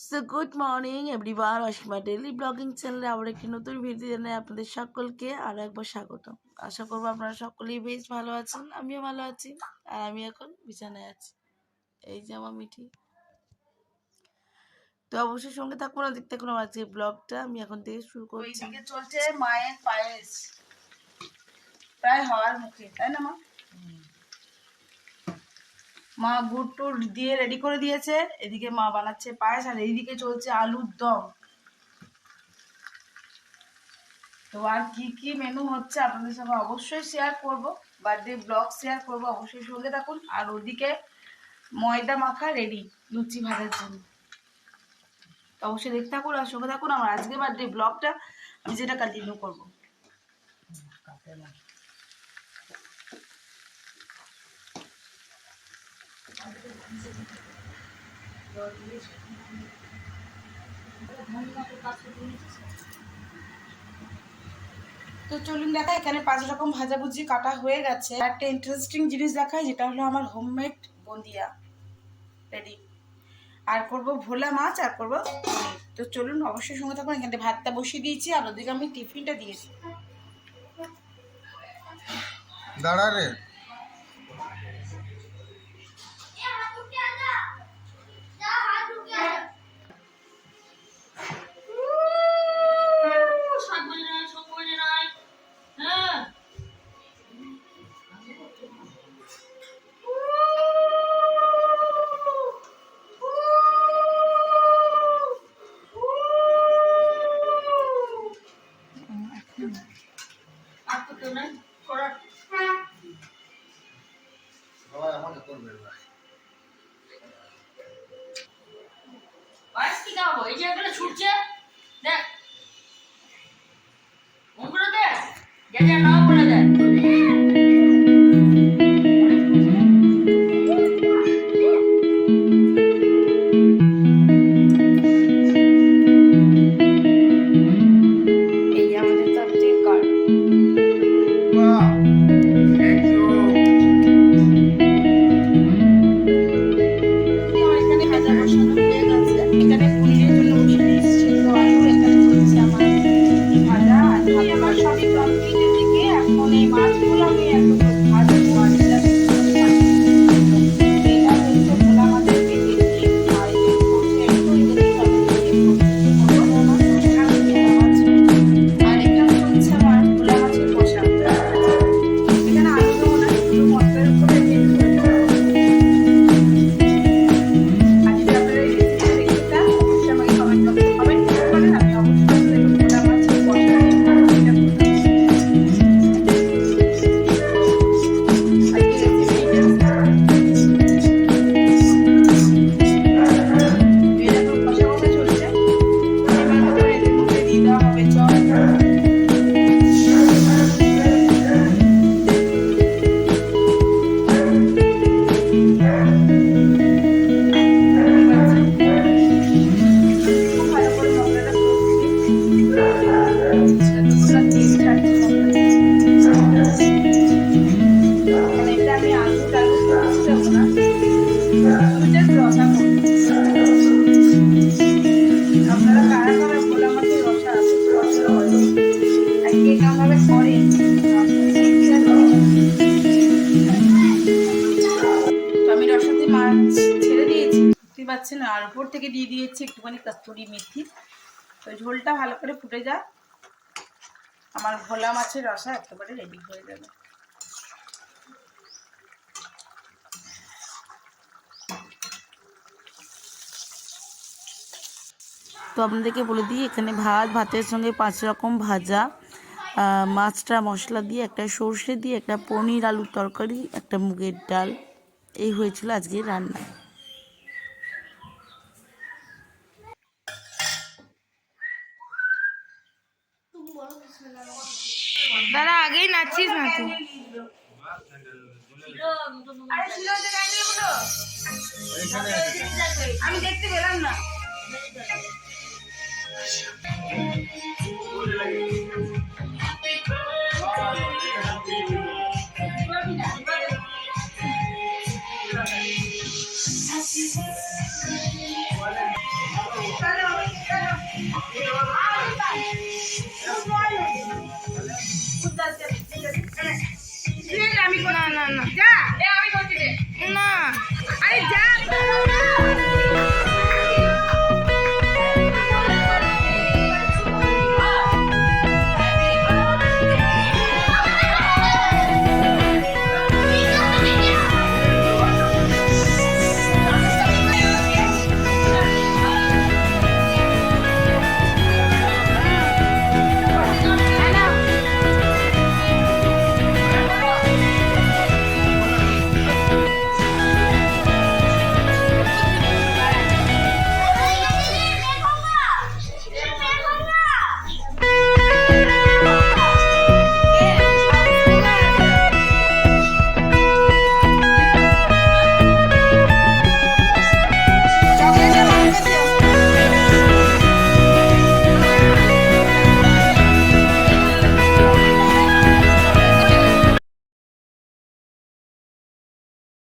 So good morning everyone Ashima daily blogging চ্যানেলে আবার একটি নতুন ভিডিও জানাই আপনাদের সকলকে আরও একবার স্বাগত আশা করব আপনারা সকলেই বেশ ভালো আছেন আমিও ভালো আছি আর আমি এখন বিছানায় আছি। এই যে আমার মিঠি। তো অবশ্যই সঙ্গে থাকব না দেখতে থাকুন আমার আজকে ব্লগটা আমি এখন থেকে শুরু করছি। চলছে মায়ের পায়েস। প্রায় হওয়ার মুখে তাই না মা? মা গুড় টুড় দিয়ে রেডি করে দিয়েছে। এদিকে মা বানাচ্ছে পায়েস আর এইদিকে চলছে আলুর দম। তো আর কি কি মেনু হচ্ছে আপনাদের সঙ্গে অবশ্যই শেয়ার করব। বার্থডে ব্লগ শেয়ার করব, অবশ্যই সঙ্গে থাকুন। আর ওদিকে ময়দা মাখা রেডি লুচি ভাজার জন্য। তো অবশ্যই দেখতে থাকুন আর সঙ্গে থাকুন। আমার আজকে বার্থডে ব্লগটা আমি যেটা কন্টিনিউ করব। তো চলুন দেখা, এখানে পাঁচ রকম ভাজাভুজি কাটা হয়ে গেছে। একটা ইন্টারেস্টিং জিনিস দেখায় যেটা হলো আমার হোমমেড বন্দিয়া রেডি আর করব ভোলা মাছ, আর করব তো চলুন অবশ্যই সঙ্গে থাকুন, এখানে ভাতটা বসিয়ে দিয়েছি, আর ওদিকে আমি টিফিনটা দিয়েছি। দাঁড়া রে। সবাই আমাকে করবে না পায়েস কি খাব এই যে এখানে ছুটছে দেখ ওগুলো দেখ যা যা নাও বলে দেয় বুঝতে পারছেন আর উপর থেকে দিয়ে দিয়েছি একটুখানি কস্তুরি মেথি। তো ঝোলটা ভালো করে ফুটে যায় আমার ভোলা মাছের রসা একেবারে রেডি হয়ে যাবে। তো আপনাদেরকে বলে দিই, এখানে ভাত, ভাতের সঙ্গে পাঁচ রকম ভাজা মাছটা মশলা দিয়ে, একটা সর্ষে দিয়ে, একটা পনির আলুর তরকারি, একটা মুগের ডাল। এই হয়েছিল আজকের রান্না। আমি দেখতে পেলাম না।